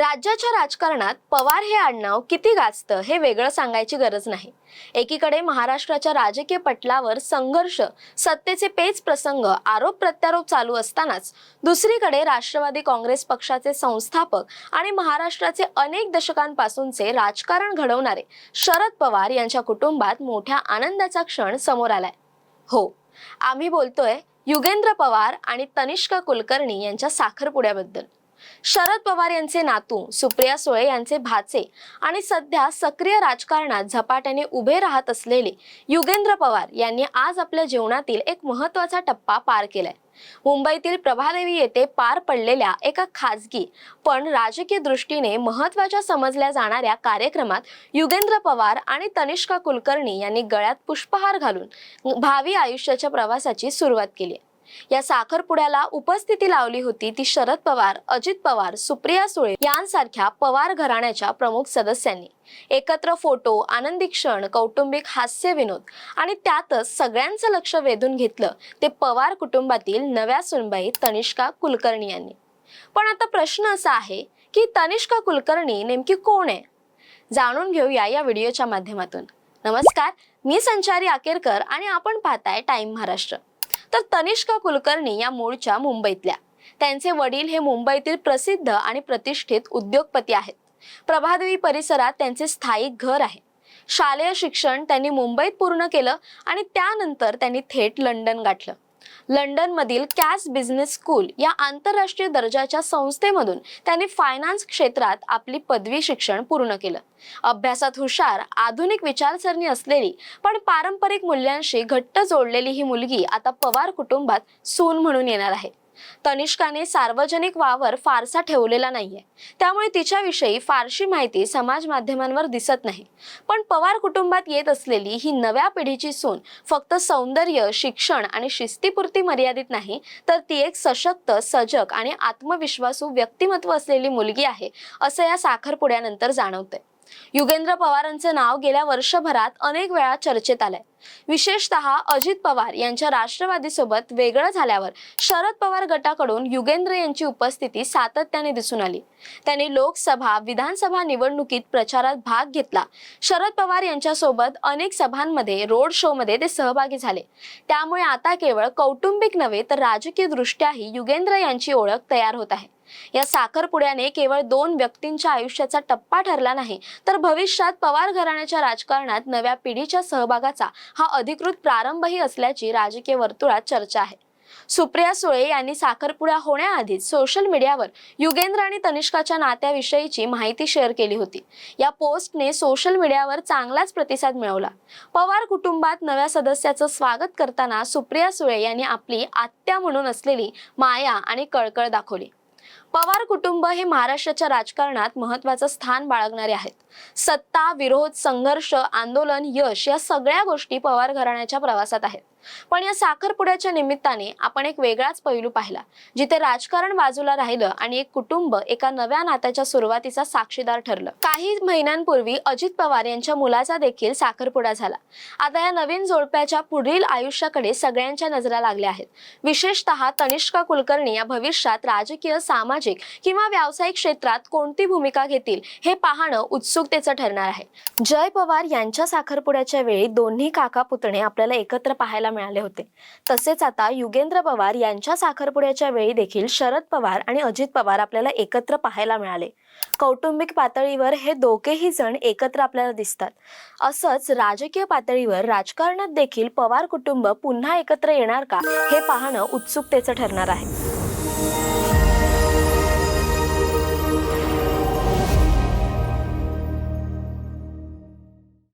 राज्याच्या राजकारणात पवार हे आडनाव किती गाजतं हे वेगळं सांगायची गरज नाही. एकीकडे महाराष्ट्राच्या राजकीय पटलावर संघर्ष सत्तेचे पेच प्रसंग आरोप प्रत्यारोप चालू असतानाच दुसरीकडे राष्ट्रवादी काँग्रेस पक्षाचे संस्थापक आणि महाराष्ट्राचे अनेक दशकांपासूनचे राजकारण घडवणारे शरद पवार यांच्या कुटुंबात मोठ्या आनंदाचा क्षण समोर आलाय. हो आम्ही बोलतोय युगेंद्र पवार आणि तनिष्का कुलकर्णी यांच्या साखरपुड्याबद्दल. शरद पवार यांचे नातू सुप्रिया सुळे यांचे भाचे आणि सध्या सक्रिय राजकारणात झपाट्याने उभे राहत असलेले युगेंद्र पवार यांनी आज आपल्या जीवनातील एक महत्त्वाचा टप्पा पार केलाय. मुंबईतील प्रभादेवी येथे पार पडलेल्या एका खाजगी पण राजकीय दृष्टीने महत्त्वाच्या समजल्या जाणाऱ्या कार्यक्रमात युगेंद्र पवार आणि तनिष्का कुलकर्णी यांनी गळ्यात पुष्पहार घालून भावी आयुष्याच्या प्रवासाची सुरुवात केली या साखरपुड्याला उपस्थिती लावली होती ती शरद पवार अजित पवार सुप्रिया सुळे यांसारख्या पवार घराण्याच्या प्रमुख सदस्यांनी. एकत्र फोटो आनंदी क्षण कौटुंबिक हास्य विनोद आणि त्यातच सगळ्यांचं लक्ष वेधून घेतलं ते पवार कुटुंबातील नव्या सुनबाई तनिष्का कुलकर्णी यांनी. पण आता प्रश्न असा आहे की तनिष्का कुलकर्णी नेमकी कोण आहे? जाणून घेऊया या व्हिडिओच्या माध्यमातून. नमस्कार मी संचारी आकेरकर आणि आपण पाहताय टाइम महाराष्ट्र. तर तनिष्का कुलकर्णी या मूळच्या मुंबईतल्या. त्यांचे वडील हे मुंबईतील प्रसिद्ध आणि प्रतिष्ठित उद्योगपती आहेत. प्रभादेवी परिसरात त्यांचे स्थायिक घर आहे. शालेय शिक्षण त्यांनी मुंबईत पूर्ण केलं आणि त्यानंतर त्यांनी थेट लंडन गाठलं. लंडनमधील कॅस बिझनेस स्कूल या आंतरराष्ट्रीय दर्जाच्या संस्थेमधून त्यांनी फायनान्स क्षेत्रात आपली पदवी शिक्षण पूर्ण केलं. अभ्यासात हुशार आधुनिक विचारसरणी असलेली पण पारंपरिक मूल्यांशी घट्ट जोडलेली ही मुलगी आता पवार कुटुंबात सून म्हणून येणार आहे. तनिष्काने सार्वजनिक वावर फारसा ठेवलेला नाहीये. त्यामुळे तिच्याविषयी फारशी माहिती समाज माध्यमांवर दिसत नाही. पण पवार कुटुंबात येत असलेली ही नव्या पिढीची सून फक्त सौंदर्य शिक्षण आणि शिस्तीपुरती मर्यादित नाही तर ती एक सशक्त सजग आणि आत्मविश्वासू व्यक्तिमत्व असलेली मुलगी आहे असं या साखरपुड्यानंतर जाणवतंय. युगेंद्र पवारांचं नाव गेल्या वर्षभरात अनेक वेळा चर्चेत आलंय. विशेषतः अजित पवार यांच्या राष्ट्रवादीसोबत वेगळं झाल्यावर शरद पवार गटाकडून युगेंद्र यांची उपस्थिती सातत्याने दिसून आली. त्यांनी लोकसभा विधानसभा निवडणुकीत प्रचारात भाग घेतला. शरद पवार यांच्यासोबत अनेक सभांमध्ये रोड शो मध्ये ते सहभागी झाले. त्यामुळे आता केवळ कौटुंबिक नव्हे तर राजकीय दृष्ट्याही युगेंद्र यांची ओळख तयार होत आहे. या साखरपुड्याने केवळ दोन व्यक्तींच्या आयुष्याचा टप्पा ठरला नाही तर भविष्यात पवार घराण्याच्या राजकारणात नव्या पिढीच्या सहभागाचा हा अधिकृत प्रारंभही असल्याची राजकीय वर्तुळात चर्चा आहे. सुप्रिया सुळे यांनी साखरपुडा होण्याआधीच सोशल मीडियावर युगेंद्र आणि तनिष्काच्या नात्याविषयीची माहिती शेअर केली होती. या पोस्टने सोशल मीडियावर चांगलाच प्रतिसाद मिळवला. पवार कुटुंबात नव्या सदस्याचं स्वागत करताना सुप्रिया सुळे यांनी आपली आत्या म्हणून असलेली माया आणि कळकळ दाखवली. पवार कुटुंब हे महाराष्ट्राच्या राजकारणात महत्वाचं स्थान बाळगणारे आहेत. सत्ता विरोध संघर्ष आंदोलन यश या सगळ्या गोष्टी पवार घराण्याच्या प्रवासात आहेत. पण या साखरपुड्याच्या निमित्ताने आपण एक वेगळाच पैलू पाहिला जिथे राजकारण बाजूला राहिलं आणि एक कुटुंब एका नव्या नात्याच्या सुरुवातीचा साक्षीदार ठरलं. काही महिन्यांपूर्वी अजित पवार यांच्या मुलाचा देखील साखरपुडा झाला. आता या नवीन जोडप्याच्या पुढील आयुष्याकडे सगळ्यांच्या नजरा लागल्या आहेत. विशेषतः तनिष्का कुलकर्णी या भविष्यात राजकीय सामाजिक किंवा व्यावसायिक क्षेत्रात कोणती भूमिका घेतील हे पाहणं उत्सुकतेचं ठरणार आहे. जय पवार यांच्या साखरपुड्याच्या वेळी दोन्ही काका पुतणे आपल्याला एकत्र पाहायला मिळाले होते. तसेच आता युगेंद्र पवार यांच्या साखरपुड्याच्या वेळी देखील शरद पवार आणि अजित पवार आपल्याला एकत्र पाहायला मिळाले. कौटुंबिक पातळीवर हे दोघेही जण एकत्र आपल्याला दिसतात. असंच राजकीय पातळीवर राजकारणात देखील पवार कुटुंब पुन्हा एकत्र येणार का हे पाहणं उत्सुकतेचं ठरणार आहे.